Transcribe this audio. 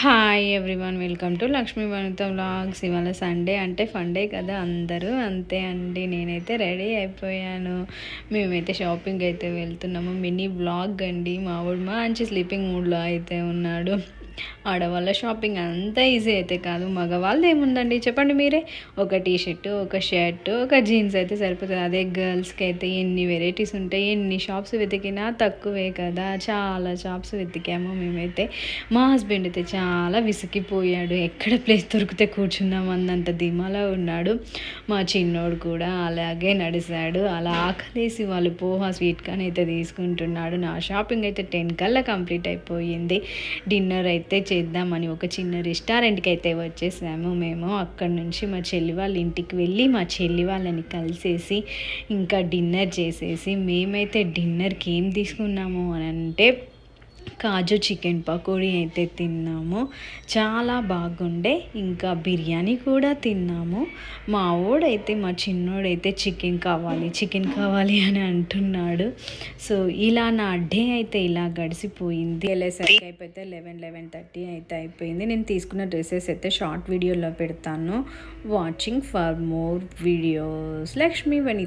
Hi everyone welcome to Lakshmi Vanitha vlogs ఇవాళ Sunday అంటే funday కదా అందరూ. అంతే అండి నేనైతే రెడీ అయిపోయాను. మేమైతే షాపింగ్ అయితే వెళ్తున్నాము. మినీ బ్లాగ్ అండి. మా ఊడు మంచి స్లీపింగ్ మూడ్లో అయితే ఉన్నాడు. ఆడవాళ్ళ షాపింగ్ అంత ఈజీ అయితే కాదు. మగవాళ్ళది ఏముందండి? చెప్పండి మీరే. ఒక టీ షర్టు ఒక షర్ట్ ఒక జీన్స్ అయితే సరిపోతుంది. అదే గర్ల్స్కి అయితే ఎన్ని వెరైటీస్ ఉంటాయి ఎన్ని షాప్స్ వెతికినా తక్కువే కదా. చాలా షాప్స్ వెతికాము మేమైతే. మా హస్బెండ్ అయితే చాలా విసిగిపోయాడు. ఎక్కడ ప్లేస్ దొరికితే కూర్చున్నాం అన్నంత ధీమాలో ఉన్నాడు. మా చిన్నోడు కూడా అలాగే నడిచాడు అలా ఆకలేసి వాళ్ళు పోహా స్వీట్ కాన్ అయితే తీసుకుంటున్నాడు. నా షాపింగ్ అయితే టెన్ కల్లా కంప్లీట్ అయిపోయింది. డిన్నర్ అయితే చేద్దామని ఒక చిన్న రెస్టారెంట్కి అయితే వచ్చేసాము మేము. అక్కడ నుంచి మా చెల్లి వాళ్ళ ఇంటికి వెళ్ళి మా చెల్లి వాళ్ళని కలిసేసి ఇంకా డిన్నర్ చేసేసి మేమైతే డిన్నర్కి ఏం తీసుకున్నాము అని అంటే కాజు చికెన్ పకోడీ అయితే తిన్నాము. చాలా బాగుండే. ఇంకా బిర్యానీ కూడా తిన్నాము. మా ఓడైతే మా చిన్నోడైతే చికెన్ కావాలి చికెన్ కావాలి అని అంటున్నాడు. సో ఇలా నా డే అయితే ఇలా గడిచిపోయింది వెళ్ళేసరికి అయిపోతే లెవెన్ లెవెన్ థర్టీ అయితే అయిపోయింది. నేను తీసుకున్న డ్రెస్సెస్ అయితే షార్ట్ వీడియోలో పెడతాను. Watching for more videos. Lakshmi వని